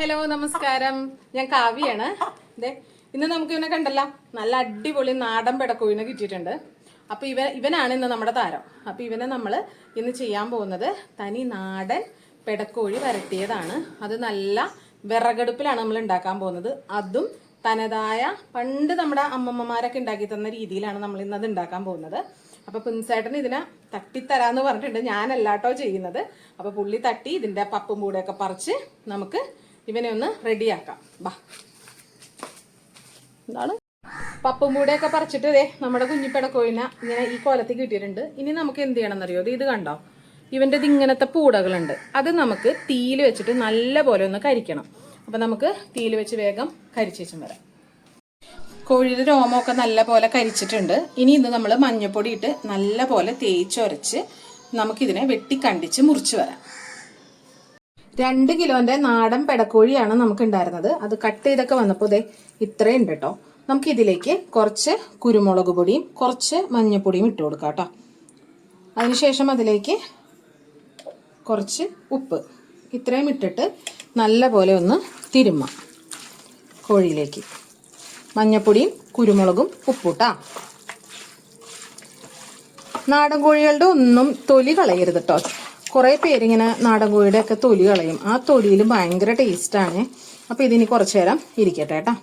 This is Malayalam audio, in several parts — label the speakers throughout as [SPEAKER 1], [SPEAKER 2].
[SPEAKER 1] ഹലോ നമസ്കാരം. ഞാൻ കാവ്യാണ് അതെ ഇന്ന് നമുക്ക് ഇവനെ കണ്ടല്ല. നല്ല അടിപൊളി നാടൻ പെടക്കോയിനെ കിട്ടിയിട്ടുണ്ട്. അപ്പൊ ഇവ ഇവനാണ് ഇന്ന് നമ്മുടെ താരം. അപ്പൊ ഇവനെ നമ്മൾ ഇന്ന് ചെയ്യാൻ പോകുന്നത് തനി നാടൻ പെടക്കോഴി വരട്ടിയതാണ്. അത് നല്ല വിറകടുപ്പിലാണ് നമ്മൾ ഉണ്ടാക്കാൻ പോകുന്നത്. അതും തനതായ പണ്ട് നമ്മുടെ അമ്മമ്മമാരൊക്കെ ഉണ്ടാക്കി തന്ന രീതിയിലാണ് നമ്മൾ ഇന്ന് അത് ഉണ്ടാക്കാൻ പോകുന്നത്. അപ്പൊ പുൻസേട്ടൻ ഇതിനെ തട്ടിത്തരാന്ന് പറഞ്ഞിട്ടുണ്ട്. ഞാനല്ലാട്ടോ ചെയ്യുന്നത്. അപ്പൊ പുള്ളി തട്ടി ഇതിന്റെ പപ്പും കൂടെയൊക്കെ പറിച്ച് നമുക്ക് ഇവനെ ഒന്ന് റെഡിയാക്കാം. ബാ. എന്താണ്? പപ്പും കൂടെയൊക്കെ പറിച്ചിട്ട് ദേ നമ്മുടെ കുഞ്ഞിപ്പട കോയിന ഇങ്ങനെ ഈ കോലത്തിൽ കിട്ടിയിട്ടുണ്ട്. ഇനി നമുക്ക് എന്ത് ചെയ്യണം എന്നറിയോ ഇത് കണ്ടോ? ഇവന്റെ ഇത് ഇങ്ങനത്തെ പൂടകളുണ്ട്. അത് നമുക്ക് തീയിൽ വെച്ചിട്ട് നല്ല പോലെ ഒന്ന് കരിക്കണം. അപ്പൊ നമുക്ക് തീയിൽ വെച്ച് വേഗം കരിച്ചേച്ചും വരാം. കോഴിയുടെ രോമമൊക്കെ നല്ല പോലെ കരിച്ചിട്ടുണ്ട്. ഇനി ഇത് നമ്മൾ മഞ്ഞപ്പൊടി ഇട്ട് നല്ല പോലെ തേച്ചൊരച്ച് നമുക്കിതിനെ വെട്ടിക്കണ്ടിച്ച് മുറിച്ച് വരാം. രണ്ട് കിലോന്റെ നാടൻ പെടക്കോഴിയാണ് നമുക്ക് ഉണ്ടായിരുന്നത് അത് കട്ട് ചെയ്തൊക്കെ വന്നപ്പോൾ ദേ ഇത്രയും ഉണ്ട് കേട്ടോ നമുക്ക് ഇതിലേക്ക് കുറച്ച് കുരുമുളക് പൊടിയും കുറച്ച് മഞ്ഞൾപ്പൊടിയും ഇട്ട് കൊടുക്കാം കേട്ടോ അതിനുശേഷം അതിലേക്ക് കുറച്ച് ഉപ്പ്. ഇത്രയും ഇട്ടിട്ട് നല്ല പോലെ ഒന്ന് തിരുമ്മാം കോഴിയിലേക്ക്. മഞ്ഞപ്പൊടിയും കുരുമുളകും ഉപ്പൂട്ടാ. നാടൻ കോഴികളുടെ ഒന്നും തൊലി കളയരുത് കേട്ടോ കുറേ പേരിങ്ങനെ നാടൻ കോഴിയുടെ ഒക്കെ തൊലി കളയും. ആ തൊലിയിൽ ഭയങ്കര ടേസ്റ്റാണ് അപ്പൊ ഇതിനി കുറച്ചു നേരം ഇരിക്കട്ടെ കേട്ടോ.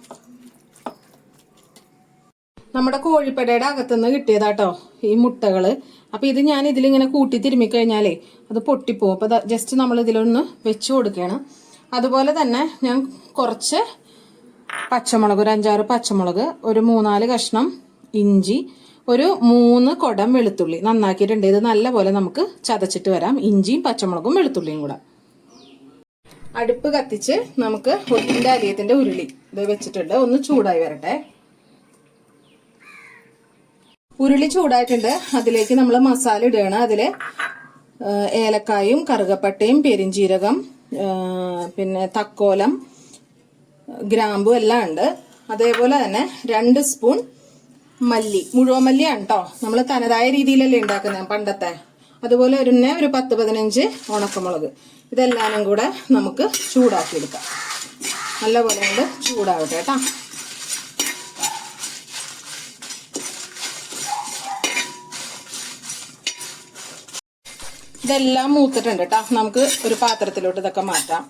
[SPEAKER 1] നമ്മുടെ കോഴിപ്പടയുടെ അകത്തുനിന്ന് കിട്ടിയതാട്ടോ ഈ മുട്ടകൾ. അപ്പൊ ഇത് ഞാൻ ഇതിലിങ്ങനെ കൂട്ടി തിരുമ്മി കഴിഞ്ഞാലേ അത് പൊട്ടിപ്പോവും. അപ്പൊ ജസ്റ്റ് നമ്മൾ ഇതിലൊന്ന് വെച്ചു കൊടുക്കുകയാണ്. അതുപോലെ തന്നെ ഞാൻ കുറച്ച് പച്ചമുളക് ഒരു അഞ്ചാറ് പച്ചമുളക് ഒരു മൂന്നാൽ കഷ്ണം ഇഞ്ചി ഒരു മൂന്ന് കുടം വെളുത്തുള്ളി നന്നാക്കിയിട്ടുണ്ട്. ഇത് നല്ലപോലെ നമുക്ക് ചതച്ചിട്ട് വരാം. ഇഞ്ചിയും പച്ചമുളകും വെളുത്തുള്ളിയും കൂടെ. അടുപ്പ് കത്തിച്ച് നമുക്ക് ഒത്തിന്റെ അലിയത്തിന്റെ ഉരുളി ഇത് വെച്ചിട്ടുണ്ട്. ഒന്ന് ചൂടായി വരട്ടെ. ഉരുളി ചൂടായിട്ടുണ്ട്. അതിലേക്ക് നമ്മൾ മസാല ഇടുകയാണ്. അതിൽ ഏലക്കായും കറുകപ്പട്ടയും പെരിഞ്ചീരകം പിന്നെ തക്കോലം ഗ്രാമ്പു എല്ലാം ഉണ്ട്. അതേപോലെ തന്നെ രണ്ട് സ്പൂൺ മല്ലി. മുഴുവൻ മല്ലിയാണ് കേട്ടോ നമ്മൾ തനതായ രീതിയിലല്ലേ ഉണ്ടാക്കുന്നത് പണ്ടത്തെ. അതുപോലെ തന്നെ ഒരു പത്ത് പതിനഞ്ച് ഉണക്കമുളക്. ഇതെല്ലാനും കൂടെ നമുക്ക് ചൂടാക്കിയെടുക്കാം. നല്ലപോലെ കൊണ്ട് ചൂടാവട്ടെ കേട്ടോ ഇതെല്ലാം മൂത്തിട്ടുണ്ട് കേട്ടോ നമുക്ക് ഒരു പാത്രത്തിലോട്ട് ഇതൊക്കെ മാറ്റാം.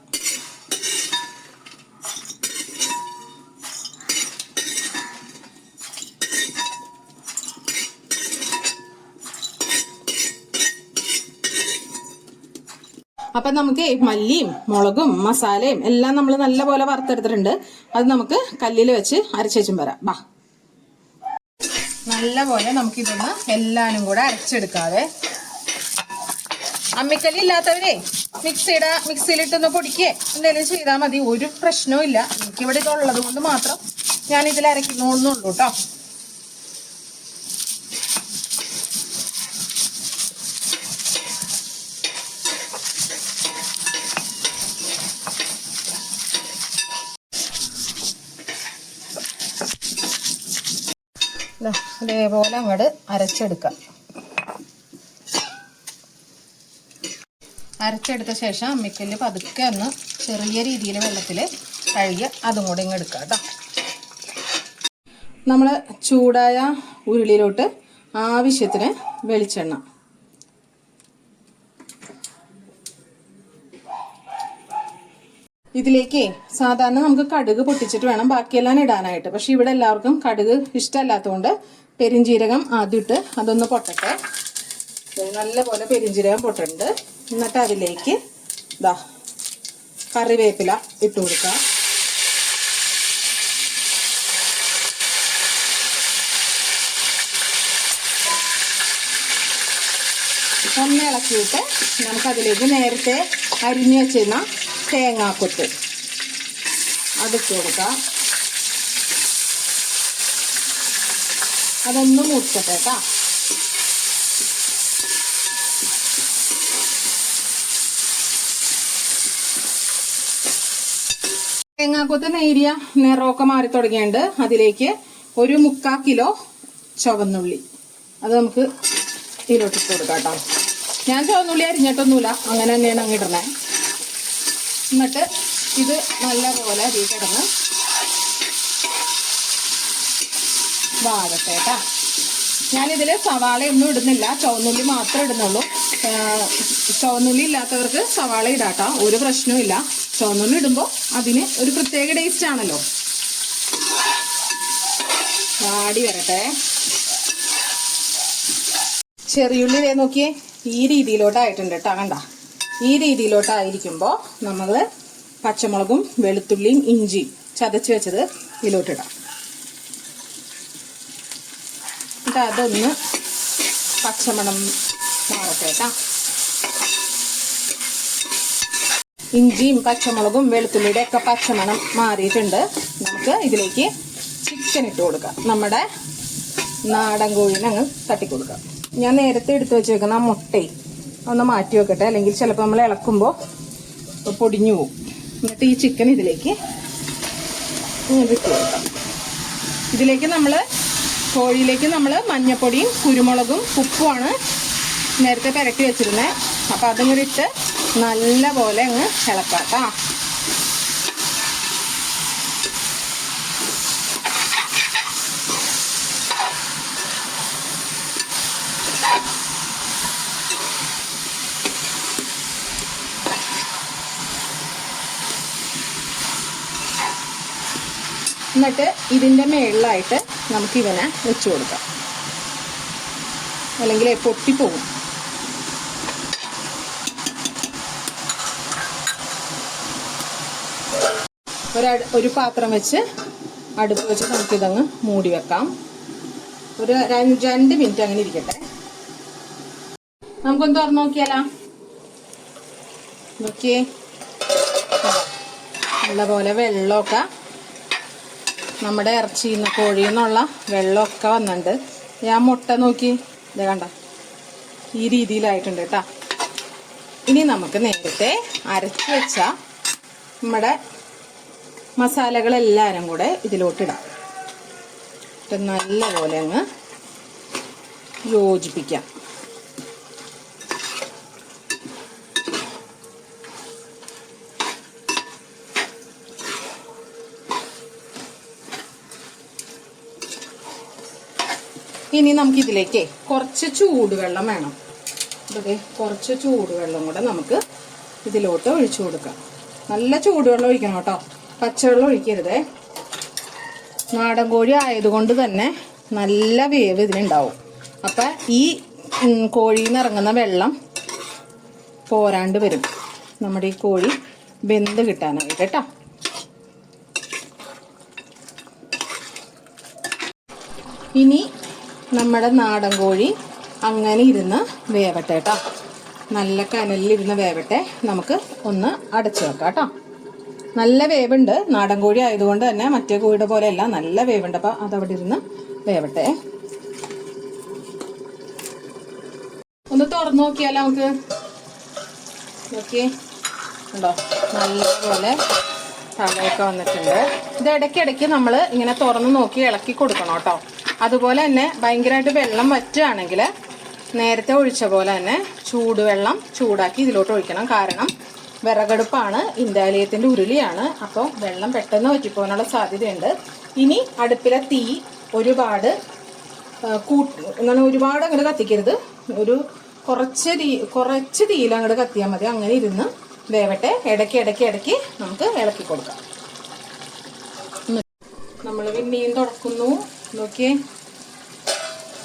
[SPEAKER 1] അപ്പൊ നമുക്ക് മല്ലിയും മുളകും മസാലയും എല്ലാം നമ്മൾ നല്ലപോലെ വറുത്തെടുത്തിട്ടുണ്ട്. അത് നമുക്ക് കല്ലിൽ വെച്ച് അരച്ചേച്ചും വരാം. ബാ. നമുക്ക് ഇതൊന്ന് എല്ലാനും കൂടെ അരച്ചെടുക്കാതെ അമ്മിക്കല്ലി ഇല്ലാത്തവരെ മിക്സിയുടെ മിക്സിയിലിട്ടൊന്ന് പൊടിക്കേ. എന്തെങ്കിലും ചെയ്താൽ മതി. ഒരു പ്രശ്നവും ഇല്ല. എനിക്കിവിടെ ഇതുള്ളത് കൊണ്ട് മാത്രം ഞാൻ ഇതിൽ അരയ്ക്കുന്നുള്ളൂ കേട്ടോ ദാ ഇതേപോലെ അങ്ങോട്ട് അരച്ചെടുക്കാം. അരച്ചെടുത്ത ശേഷം അമ്മിക്കല്ല് പതുക്കെ ഒന്ന് ചെറിയ രീതിയിൽ വെള്ളത്തിൽ കഴുകി അതും കൂടെ ഇങ്ങ് എടുക്കാം കേട്ടോ നമ്മൾ ചൂടായ ഉരുളിയിലോട്ട് ആവശ്യത്തിന് വെളിച്ചെണ്ണ ഇതിലേക്ക് സാധാരണ നമുക്ക് കടുക് പൊട്ടിച്ചിട്ട് വേണം ബാക്കിയെല്ലാം ഇടാനായിട്ട്. പക്ഷെ ഇവിടെ എല്ലാവർക്കും കടുക് ഇഷ്ടമല്ലാത്തതുകൊണ്ട് പെരിഞ്ചീരകം ആദ്യം ഇട്ട് അതൊന്ന് പൊട്ടട്ടെ. നല്ലപോലെ പെരിഞ്ചീരകം പൊട്ടുണ്ട്. എന്നിട്ട് അതിലേക്ക് ഇതാ കറിവേപ്പില ഇട്ട് കൊടുക്കാം. ഒന്ന് ഇളക്കിയിട്ട് നമുക്കതിലേക്ക് നേരത്തെ അരിഞ്ഞു വെച്ചിരുന്ന തേങ്ങാക്കൊത്ത്. അതിട്ട് കൊടുക്കാം. അതൊന്ന് മൂക്കട്ടെ കേട്ടോ തേങ്ങാക്കൊത്ത് നേരിയ നിറമൊക്കെ മാറി തുടങ്ങിയുണ്ട് അതിലേക്ക് ഒരു മുക്കാ കിലോ ചുവന്നുള്ളി. അത് നമുക്ക് ഇതിലോട്ടിട്ട് കൊടുക്കാം കേട്ടോ ഞാൻ ചുവന്നുള്ളി അരിഞ്ഞിട്ടൊന്നുമില്ല. അങ്ങനെ തന്നെയാണ് അങ്ങിടണേ എന്നിട്ട് ഇത് നല്ലപോലെ അതിൽ കിടന്ന് വാഴട്ടെ കേട്ടാ ഞാനിതിൽ സവാളയൊന്നും ഇടുന്നില്ല. ചുവന്നുള്ളി മാത്രമേ ഇടുന്നുള്ളൂ. ചുവന്നുള്ളി ഇല്ലാത്തവർക്ക് സവാള ഇടാട്ടോ. ഒരു പ്രശ്നവും ഇല്ല. ചുവന്നുള്ളി ഇടുമ്പോൾ അതിന് ഒരു പ്രത്യേക ടേസ്റ്റ് ആണല്ലോ. വാടി വരട്ടെ. ചെറിയുള്ളി നോക്കിയേ. ഈ രീതിയിലോട്ടായിട്ടുണ്ട് കേട്ടോ കണ്ട? ഈ രീതിയിലോട്ടായിരിക്കുമ്പോൾ നമ്മൾ പച്ചമുളകും വെളുത്തുള്ളിയും ഇഞ്ചിയും ചതച്ച് വെച്ചത് ഇതിലോട്ടിടാം. എന്നിട്ട് അതൊന്ന് പച്ചമണം മാറട്ടെ ഇഞ്ചിയും പച്ചമുളകും വെളുത്തുള്ളിയുടെ ഒക്കെ പച്ചമണം മാറിയിട്ടുണ്ട്. നമുക്ക് ഇതിലേക്ക് ചിക്കൻ ഇട്ട് കൊടുക്കാം. നമ്മുടെ നാടൻ കോഴിനെ അങ്ങ് തട്ടിക്കൊടുക്കാം. ഞാൻ നേരത്തെ എടുത്തു വെച്ചേക്കുന്ന മുട്ടയും ഒന്ന് മാറ്റി വെക്കട്ടെ. അല്ലെങ്കിൽ ചിലപ്പോൾ നമ്മൾ ഇളക്കുമ്പോൾ പൊടിഞ്ഞു പോകും. എന്നിട്ട് ഈ ചിക്കൻ ഇതിലേക്ക് ഇതിലേക്ക് നമ്മൾ കോഴിയിലേക്ക് നമ്മൾ മഞ്ഞപ്പൊടിയും കുരുമുളകും ഉപ്പുമാണ് നേരത്തെ പുരട്ടി വെച്ചിരുന്നത് അപ്പം കൂടി ഇട്ട് നല്ല പോലെ അങ്ങ് ഇളക്കാം കേട്ടോ എന്നിട്ട് ഇതിന്റെ മേളിലായിട്ട് നമുക്ക് ഇവനെ വെച്ച് കൊടുക്കാം. അല്ലെങ്കിൽ പൊട്ടിപ്പോകും. ഒരു ഒരു പാത്രം വെച്ച് അടുപ്പ് വെച്ച് നമുക്കിതങ്ങ് മൂടി വെക്കാം. ഒരു രണ്ട് മിനിറ്റ് അങ്ങനെ ഇരിക്കട്ടെ. നമുക്കൊന്ന് തുറന്നു നോക്കിയാലോ? നോക്കിയേ. നല്ലപോലെ വെള്ളമൊക്കെ നമ്മുടെ ഇറച്ചിയിൽ നിന്ന് കോഴിയിൽ നിന്നുള്ള വെള്ളമൊക്കെ വന്നിട്ടുണ്ട്. ഞാൻ മുട്ട നോക്കി. ഇത് കണ്ട. ഈ രീതിയിലായിട്ടുണ്ട് കേട്ടാ. ഇനി നമുക്ക് നേരത്തെ അരച്ച് വെച്ച നമ്മുടെ മസാലകളെല്ലാവരും കൂടെ ഇതിലോട്ടിടാം. നല്ലപോലെ അങ്ങ് യോജിപ്പിക്കാം. ഇനി നമുക്ക് ഇതിലേക്ക് കുറച്ച് ചൂടുവെള്ളം വേണം. ഇതൊക്കെ കുറച്ച് ചൂടുവെള്ളം കൂടെ നമുക്ക് ഇതിലോട്ട് ഒഴിച്ചു കൊടുക്കാം. നല്ല ചൂടുവെള്ളം ഒഴിക്കണം കേട്ടോ. പച്ചവെള്ളം ഒഴിക്കരുതേ. നാടൻ കോഴി ആയതുകൊണ്ട് തന്നെ നല്ല വേവ് ഇതിനുണ്ടാവും അപ്പം ഈ കോഴിയിൽ നിന്ന് ഇറങ്ങുന്ന വെള്ളം പോരാണ്ട് വരും. നമ്മുടെ ഈ കോഴി വെന്ത് കിട്ടാനായിട്ട് കേട്ടോ. ഇനി നമ്മുടെ നാടൻ കോഴി അങ്ങനെ ഇരുന്ന് വേവട്ടെ കേട്ടോ. നല്ല കനലിലിരുന്ന് വേവട്ടെ. നമുക്ക് ഒന്ന് അടച്ചു വെക്കാം കേട്ടോ. നല്ല വേവുണ്ട്. നാടൻ കോഴി ആയതുകൊണ്ട് തന്നെ മറ്റേ കോഴിയുടെ പോലെയല്ല നല്ല വേവുണ്ട്. അപ്പോൾ അതവിടെ ഇരുന്ന് വേവട്ടെ. ഒന്ന് തുറന്നു നോക്കിയാലോ നമുക്ക്? നോക്കിയേ. ഉണ്ടോ നല്ലപോലെ തലയൊക്കെ വന്നിട്ടുണ്ട്. ഇത് ഇടയ്ക്കിടയ്ക്ക് നമ്മൾ ഇങ്ങനെ തുറന്ന് നോക്കി ഇളക്കി കൊടുക്കണം കേട്ടോ. അതുപോലെ തന്നെ ഭയങ്കരമായിട്ട് വെള്ളം വറ്റുകയാണെങ്കിൽ നേരത്തെ ഒഴിച്ച പോലെ തന്നെ ചൂടുവെള്ളം ചൂടാക്കി ഇതിലോട്ട് ഒഴിക്കണം. കാരണം വിറകടുപ്പാണ് ഇന്ത്യാലയത്തിന്റെ ഉരുളിയാണ്. അപ്പോൾ വെള്ളം പെട്ടെന്ന് വറ്റിപ്പോകാനുള്ള സാധ്യതയുണ്ട്. ഇനി അടുപ്പിലെ തീ ഒരുപാട് കൂട്ട് അങ്ങനെ ഒരുപാട് അങ്ങോട്ട് കത്തിക്കരുത്. ഒരു കുറച്ച് തീ കുറച്ച് തീയിൽ അങ്ങോട്ട് കത്തിയാൽ മതി. അങ്ങനെ ഇരുന്ന് വേവട്ടെ. ഇടയ്ക്ക് ഇടയ്ക്ക് ഇടയ്ക്ക് നമുക്ക് ഇളക്കി കൊടുക്കാം. നമ്മൾ പിന്നെയും തുറക്കുന്നു നോക്കിയേ.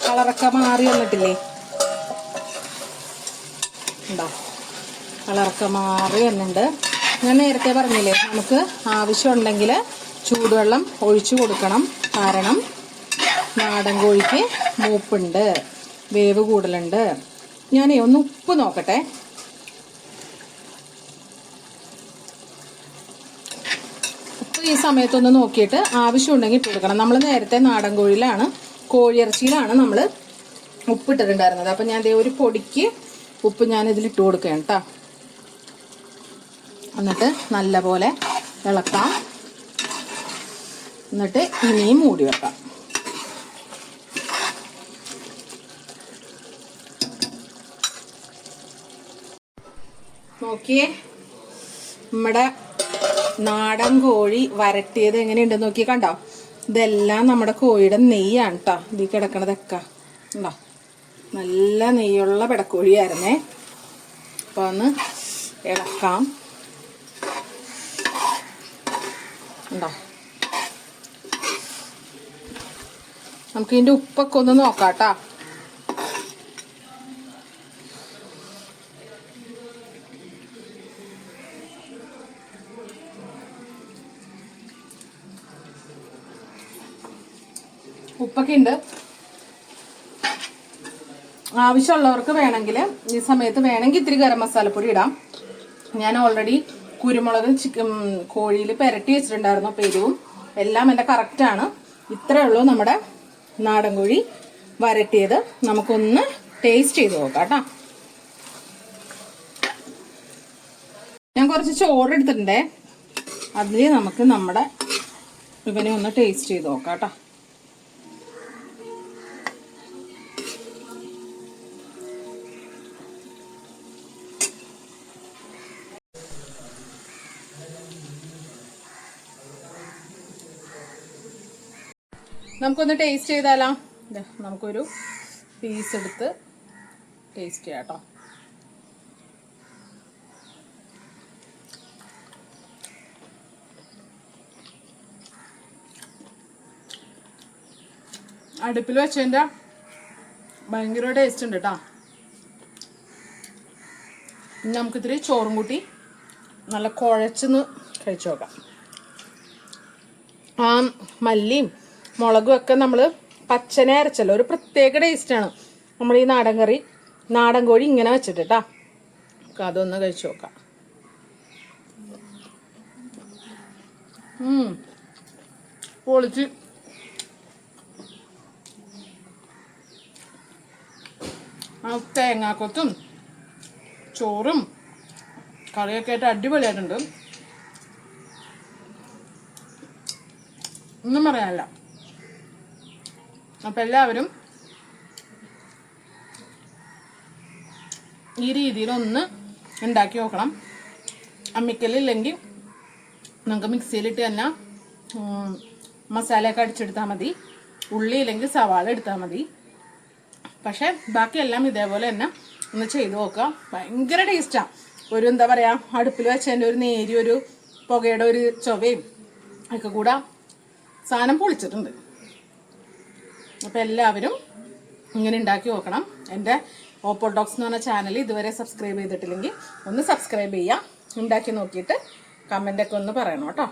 [SPEAKER 1] കളറൊക്കെ മാറി വന്നിട്ടില്ലേ? ഉണ്ടോ കളറൊക്കെ മാറി വന്നിട്ടുണ്ട്. ഞാൻ നേരത്തെ പറഞ്ഞില്ലേ നമുക്ക് ആവശ്യമുണ്ടെങ്കിൽ ചൂടുവെള്ളം ഒഴിച്ചു കൊടുക്കണം. കാരണം നാടൻ കോഴിക്ക് മൂപ്പുണ്ട് വേവ് കൂടലുണ്ട് ഞാനേ ഒന്ന് ഉപ്പ് നോക്കട്ടെ. ഈ സമയത്തൊന്ന് നോക്കിയിട്ട് ആവശ്യമുണ്ടെങ്കിൽ ഇട്ട് കൊടുക്കണം നമ്മൾ നേരത്തെ നാടൻ കോഴിയിലാണ് കോഴിയിറച്ചിയിലാണ് നമ്മൾ ഉപ്പിട്ടിട്ടുണ്ടായിരുന്നത്. അപ്പം ഞാൻ ദേ ഒരു പൊടിക്ക് ഉപ്പ് ഞാൻ ഇതിൽ ഇട്ട് കൊടുക്കുകയാണ് കേട്ടോ എന്നിട്ട് നല്ലപോലെ ഇളക്കാം. എന്നിട്ട് ഇനിയും മൂടി വെക്കാം. നോക്കിയേ നമ്മുടെ നാടൻ കോഴി വരട്ടിയത് എങ്ങനെയുണ്ടെന്ന് നോക്കി കണ്ടോ? ഇതെല്ലാം നമ്മുടെ കോഴിയുടെ നെയ്യാണ് കേട്ടോ ഇതിൽ കിടക്കണതൊക്കെ. ഉണ്ടോ നല്ല നെയ്യുള്ള പിടക്കോഴിയായിരുന്നേ. അപ്പൊ ഒന്ന് ഇളക്കാം. ഉണ്ടോ നമുക്കിതിന്റെ ഉപ്പൊക്കെ ഒന്ന് നോക്കാം കേട്ടോ ഉപ്പൊക്കെ ഉണ്ട്. ആവശ്യമുള്ളവർക്ക് വേണമെങ്കിൽ ഈ സമയത്ത് വേണമെങ്കിൽ ഇത്തിരി ഗരം മസാലപ്പൊടി ഇടാം. ഞാൻ ഓൾറെഡി കുരുമുളക് ചിക്കൻ കോഴിയിൽ പെരട്ടി വെച്ചിട്ടുണ്ടായിരുന്നു പെരുവും എല്ലാം എന്റെ കറക്റ്റാണ് ഇത്രയേ ഉള്ളൂ നമ്മുടെ നാടൻ കോഴി വരട്ടിയത്. നമുക്കൊന്ന് ടേസ്റ്റ് ചെയ്ത് നോക്കാം കേട്ടോ. ഞാൻ കുറച്ച് ചോറ് എടുത്തിട്ടുണ്ടേ. അതിൽ നമുക്ക് നമ്മുടെ ഇവനെ ഒന്ന് ടേസ്റ്റ് ചെയ്ത് നോക്കാം കേട്ടോ. നമുക്കൊന്ന് ടേസ്റ്റ് ചെയ്താലോ. നമുക്കൊരു പീസ് എടുത്ത് ടേസ്റ്റ് ചെയ്യാം കേട്ടോ അടുപ്പിൽ വെച്ചതിന്റെ ഭയങ്കര ടേസ്റ്റ് ഉണ്ട് കേട്ടോ നമുക്കിത്തിരി ചോറും കൂട്ടി നല്ല കുഴച്ചെന്ന് കഴിച്ചു നോക്കാം. ആ മല്ലിയും മുളകും ഒക്കെ നമ്മൾ പച്ചനെ അരച്ചല്ലോ. ഒരു പ്രത്യേക ടേസ്റ്റാണ് നമ്മൾ ഈ നാടൻ കറി നാടൻ കോഴി ഇങ്ങനെ വെച്ചിട്ട് നമുക്ക് അതൊന്ന് കഴിച്ചു നോക്കാം. പൊളിച്ച്. ആ തേങ്ങാക്കൊത്തും ചോറും കറിയൊക്കെ ആയിട്ട് അടിപൊളിയായിട്ടുണ്ട്. ഒന്നും പറയാനില്ല. അപ്പം എല്ലാവരും ഈ രീതിയിലൊന്ന് ഉണ്ടാക്കി നോക്കണം. അമ്മിക്കല്ലില്ലെങ്കിൽ നമുക്ക് മിക്സിയിലിട്ട് തന്നെ മസാലയൊക്കെ അടിച്ചെടുത്താൽ മതി. ഉള്ളി ഇല്ലെങ്കിൽ സവാള എടുത്താൽ മതി. പക്ഷേ ബാക്കിയെല്ലാം ഇതേപോലെ തന്നെ ഒന്ന് ചെയ്ത് നോക്കുക. ഭയങ്കര ടേസ്റ്റാണ് ഒരു എന്താ പറയുക അടുപ്പിൽ വെച്ചതിന്റെ ഒരു നേരിയൊരു പുകയുടെ ഒരു ചൊവയും ഒക്കെ കൂടെ സാധനം പൊളിച്ചിട്ടുണ്ട്. അപ്പോൾ എല്ലാവരും ഇങ്ങനെ ഉണ്ടാക്കി നോക്കണം. എന്റെ ഓപ്പോ ഡോക്സ് എന്ന് പറഞ്ഞ ചാനൽ ഇതുവരെ സബ്സ്ക്രൈബ് ചെയ്തിട്ടില്ലെങ്കിൽ ഒന്ന് സബ്സ്ക്രൈബ് ചെയ്യാം ഉണ്ടാക്കി നോക്കിയിട്ട് കമന്റൊക്കെ ഒന്ന് പറയണം കേട്ടോ.